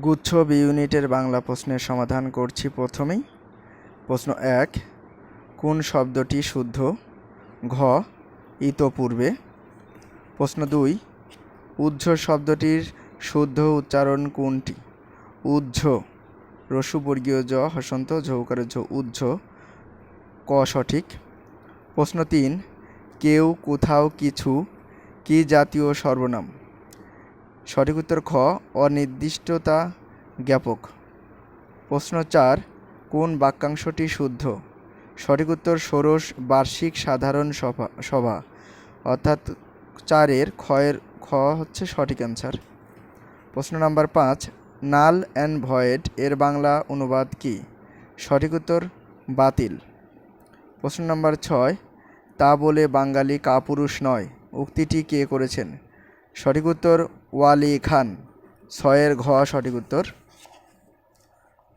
গুচ্ছ বি ইউনিটের বাংলা প্রশ্নের সমাধান করছি প্রথমেই। প্রশ্ন এক, কোন শব্দটি শুদ্ধ? ঘ, ইতপূর্বে। প্রশ্ন দুই উজ্জ শব্দটির শুদ্ধ উচ্চারণ কোনটি? উজ্জ রসুবর্গীয় জ, হসন্ত, ঝৌকারের ঝ উজ্জ ক সঠিক। প্রশ্ন তিন, কেউ, কোথাও, কিছু, কি জাতীয় সর্বনাম? সঠিক উত্তর খ, অনির্দিষ্টতা জ্ঞাপক। প্রশ্ন চার, কোন বাক্যাংশটি শুদ্ধ? সঠিক উত্তর ষোড়শ বার্ষিক সাধারণ সভা সভা। অর্থাৎ চারের ক্ষয়ের খ হচ্ছে সঠিক অ্যান্সার প্রশ্ন নাম্বার পাঁচ, নাল অ্যান্ড ভয়েড এর বাংলা অনুবাদ কি? সঠিক উত্তর, বাতিল। প্রশ্ন নাম্বার ছয়, তা বলে বাঙালি কাপুরুষ নয়। উক্তিটি কে করেছেন? সঠিক উত্তর ওয়ালি খান, ছয়ের ঘ সঠিক উত্তর।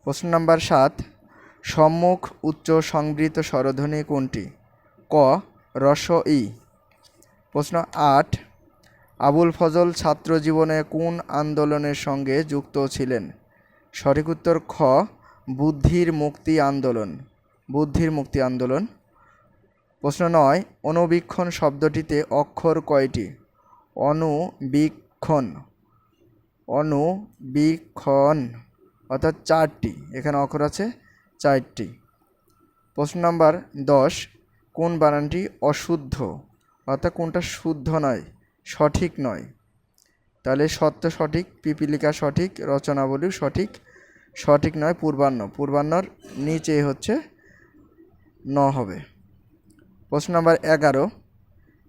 প্রশ্ন নাম্বার সাত, সম্মুখ উচ্চ সংবৃত স্বরধ্বনি কোনটি? ক, রস ই। প্রশ্ন আট, আবুল ফজল ছাত্র জীবনে কোন আন্দোলনের সঙ্গে যুক্ত ছিলেন? সঠিক উত্তর খ, বুদ্ধির মুক্তি আন্দোলন। বুদ্ধির মুক্তি আন্দোলন। প্রশ্ন নয় অনুবীক্ষণ শব্দটিতে অক্ষর কয়টি? অনুবীক্ষণ অনুবীক্ষণ অর্থাৎ চারটি। এখানে অক্ষর আছে চারটি। প্রশ্ন নাম্বার দশ, কোন বানানটি অশুদ্ধ? অর্থাৎ কোনটা শুদ্ধ নয়, সঠিক নয়। তাহলে সত্য সঠিক, পিপিলিকা সঠিক রচনাবলী সঠিক সঠিক নয়, পূর্বাহ্ন। পূর্বাহ্নর নিচে হচ্ছে ন হবে। প্রশ্ন নাম্বার এগারো,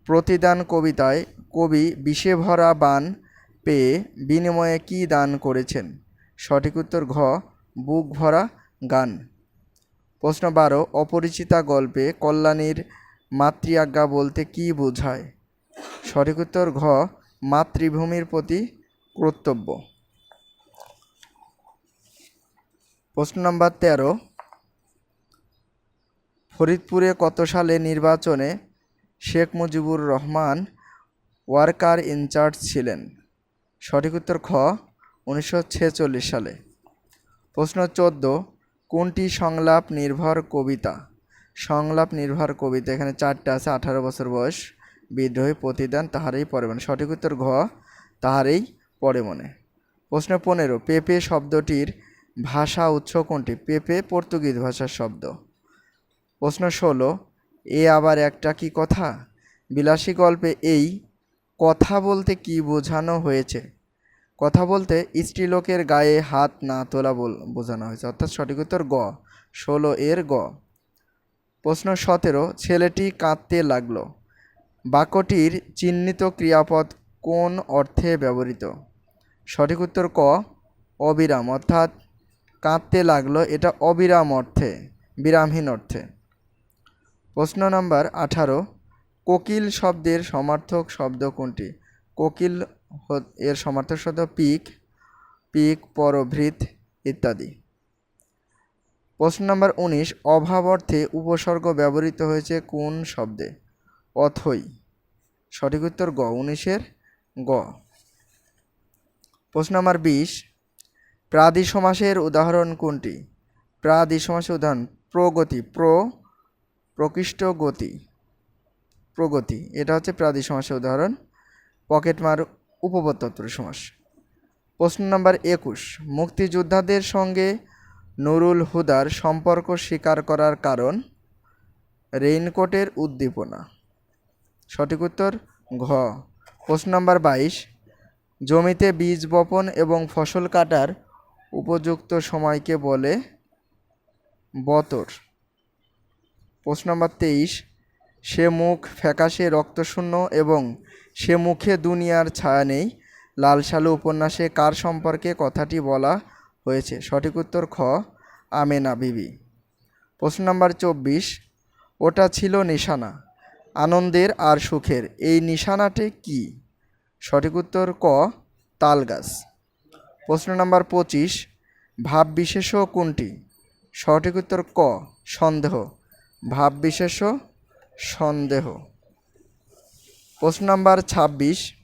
প্রতিদান কবিতায় কবি বিষে ভরা বান পেয়ে বিনিময়ে কী দান করেছেন? সঠিক উত্তর ঘ, বুক ভরা গান। প্রশ্ন বারো, অপরিচিতা গল্পে কল্যাণীর মাতৃআজ্ঞা বলতে কী বোঝায়? সঠিক উত্তর ঘ, মাতৃভূমির প্রতি কর্তব্য। প্রশ্ন নম্বর তেরো, ফরিদপুরে কত সালে নির্বাচনে শেখ মুজিবুর রহমান ওয়ার্কার ইনচার্জ ছিলেন? সঠিক উত্তর খ, উনিশশো ছেচল্লিশ সালে। প্রশ্ন চোদ্দ, কোনটি সংলাপ নির্ভর কবিতা? সংলাপ নির্ভর কবিতা, এখানে চারটে আছে, আঠারো বছর বয়স, বিদ্রোহী প্রতিদান তাহারই পরে মনে। সঠিক উত্তর ঘ, তাহারই পরে মনে। প্রশ্ন পনেরো, পেপে শব্দটির ভাষা উৎস কোনটি? পেপে পর্তুগিজ ভাষার শব্দ। প্রশ্ন ষোলো, এ আবার একটা কি কথা? বিলাসী গল্পে এই কথা বলতে কি বোঝানো হয়েছে? কথা বলতে স্ত্রীলোকের গায়ে হাত না তোলা বোঝানো হয়েছে। অর্থাৎ সঠিক উত্তর গ, ষোলো এর গ। প্রশ্ন সতেরো, ছেলেটি কাঁদতে লাগল। বাক্যটির চিহ্নিত ক্রিয়াপদ কোন অর্থে ব্যবহৃত? সঠিক উত্তর ক, অবিরাম। অর্থাৎ কাঁদতে লাগল, এটা অবিরাম অর্থে, বিরামহীন অর্থে। প্রশ্ন নাম্বার আঠারো কোকিল শব্দের সমার্থক শব্দ কোনটি? কোকিল এর সমার্থক শব্দ পিক পিক, পরভৃত ইত্যাদি। প্রশ্ন নাম্বার উনিশ, অভাব অর্থে উপসর্গ ব্যবহৃত হয়েছে কোন শব্দে? অথই। সঠিক উত্তর গ, উনিশের গ। প্রশ্ন নাম্বার বিশ প্রাদি সমাসের উদাহরণ কোনটি? প্রাদি সমাসের উদাহরণ, প্রগতি, প্র, প্রকৃষ্ট গতি। প্রগতি। এটা হচ্ছে প্রাদি সমাসের উদাহরণ। পকেটমার উপপত্তর সমাস। প্রশ্ন নাম্বার একুশ। মুক্তিযোদ্ধাদের সঙ্গে নুরুল হুদার সম্পর্ক স্বীকার করার কারণ? রেইনকোটের উদ্দীপনা। সঠিক উত্তর, ঘ। প্রশ্ন নাম্বার বাইশ। জমিতে বীজ বপন এবং ফসল কাটার উপযুক্ত সময়কে বলে বতর। প্রশ্ন নম্বর তেইশ। সে মুখ ফ্যাকাশে রক্তশূন্য এবং সে মুখে দুনিয়ার ছায়া নেই। লাল সালু উপন্যাসে কার সম্পর্কে কথাটি বলা হয়েছে? সঠিক উত্তর খ, আমেনা বিবি। প্রশ্ন নম্বর চব্বিশ, ওটা ছিল নিশানা, আনন্দের আর সুখের, এই নিশানাটি কি? সঠিক উত্তর ক, তালগাছ। প্রশ্ন নম্বর পঁচিশ ভাব বিশেষ কোনটি? সঠিক উত্তর ক, সন্দেহ। ভাব বিশেষ সন্দেহ। প্রশ্ন নাম্বার ছাব্বিশ,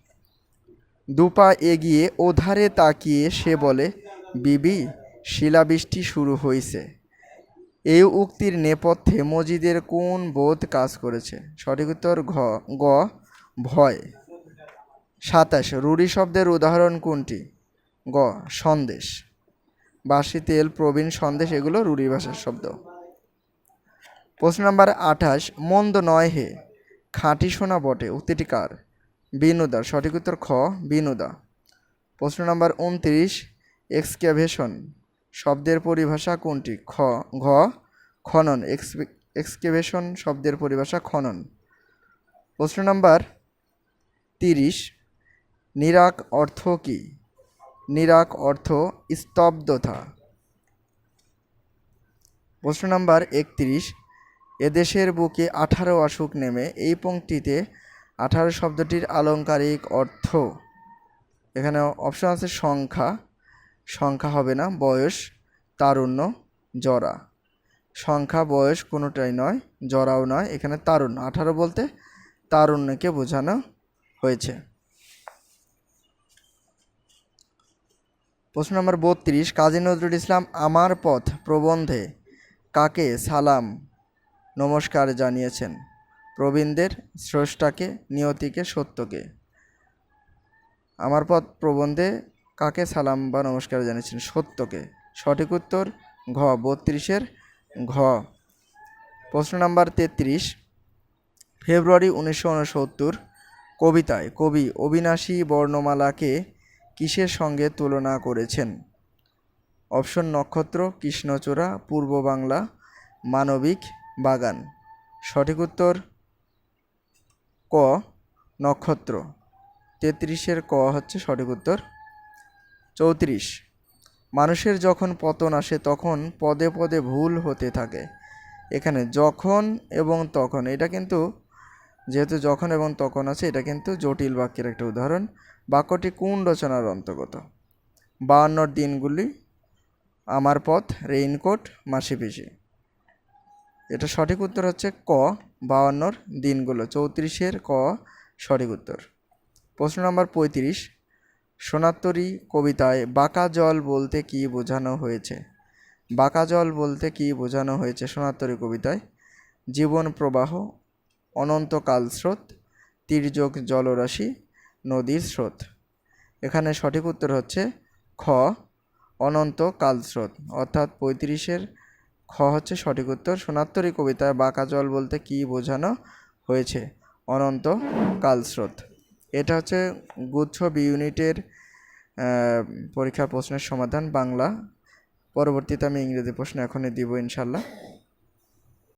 দুপা এগিয়ে ওধারে তাকিয়ে সে বলে, বিবি, শিলাবৃষ্টি শুরু হয়েছে এই উক্তির নেপথ্যে মজিদের কোন বোধ কাজ করেছে? সঠিক উত্তর ঘ, গ, ভয়। সাতাশ, রুড়ি শব্দের উদাহরণ কোনটি? গ, সন্দেশ। বাসি তেল, প্রবীণ সন্দেশ, এগুলো রুড়ি ভাষার শব্দ। প্রশ্ন নাম্বার আঠাশ, মন্দ নয় হে। খাঁটি সোনা বটে, উক্তিটি কার? বিনুদা। সঠিক উত্তর খ, বিনুদা। প্রশ্ন নাম্বার উনত্রিশ, এক্সক্যাভেশন। শব্দের পরিভাষা কোনটি? খ, ঘ, খনন। এক্সকেভেশন শব্দের পরিভাষা খনন। প্রশ্ন নাম্বার তিরিশ, নিরাক অর্থ কি? নিরাক অর্থ স্তব্ধতা। প্রশ্ন নাম্বার একত্রিশ এদেশের বুকে আঠারো অসুখ নেমে এই পংক্তিতে আঠারো শব্দটির আলংকারিক অর্থ। এখানে অপশন আছে সংখ্যা। সংখ্যা হবে না, বয়স, তারুণ্য, জরা। সংখ্যা, বয়স কোনোটাই নয়, জরাও নয়, এখানে তারুণ্য। আঠারো বলতে তারুণ্যকে বোঝানো হয়েছে। প্রশ্ন নম্বর বত্রিশ, কাজী নজরুল ইসলাম আমার পথ প্রবন্ধে কাকে সালাম নমস্কার জানিয়েছেন। প্রবীণদের স্রষ্টাকে, নিয়তিকে, সত্যকে। আমার পথ প্রবন্ধে কাকে সালাম বা নমস্কার জানিয়েছেন? সত্যকে। সঠিক উত্তর ঘ, বত্রিশের ঘ। প্রশ্ন নাম্বার তেত্রিশ। ফেব্রুয়ারি উনিশশো উনসত্তর, কবিতায় কবি অবিনাশী বর্ণমালাকে কিসের সঙ্গে তুলনা করেছেন? অপশন নক্ষত্র, কৃষ্ণচূড়া পূর্ব বাংলা মানবিক বাগান। সঠিক উত্তর ক, নক্ষত্র। তেত্রিশের ক হচ্ছে সঠিক উত্তর। চৌত্রিশ। মানুষের যখন পতন আসে, তখন পদে পদে ভুল হতে থাকে। এখানে যখন এবং তখন, এটা কিন্তু যেহেতু যখন এবং তখন আছে, এটা কিন্তু জটিল বাক্যের একটা উদাহরণ। বাক্যটি কোন রচনার অন্তর্গত? বায়ান্নর দিনগুলি, আমার পথ, রেইনকোট মাসি পিসি এটা সঠিক উত্তর হচ্ছে ক বায়ান্নর দিনগুলো। চৌত্রিশের ক, সঠিক উত্তর। প্রশ্ন নম্বর পঁয়ত্রিশ। সোনাত্তরী কবিতায় বাঁকা জল বলতে কি বোঝানো হয়েছে? বাঁকা জল বলতে কি বোঝানো হয়েছে সোনাত্তরী কবিতায়? জীবন প্রবাহ অনন্ত কালস্রোত তির্যক জলরাশি, নদীর স্রোত। এখানে সঠিক উত্তর হচ্ছে খ অনন্ত কালস্রোত অর্থাৎ পঁয়ত্রিশের খ হচ্ছে সঠিক উত্তর। সোনাত্তরী কবিতায় বাঁকা জল বলতে কি বোঝানো হয়েছে? অনন্ত কালস্রোত এটা হচ্ছে গুচ্ছ বি ইউনিটের পরীক্ষা প্রশ্নের সমাধান। বাংলা। পরবর্তীতে আমি ইংরেজি প্রশ্ন এখনই দিব ইনশাল্লাহ।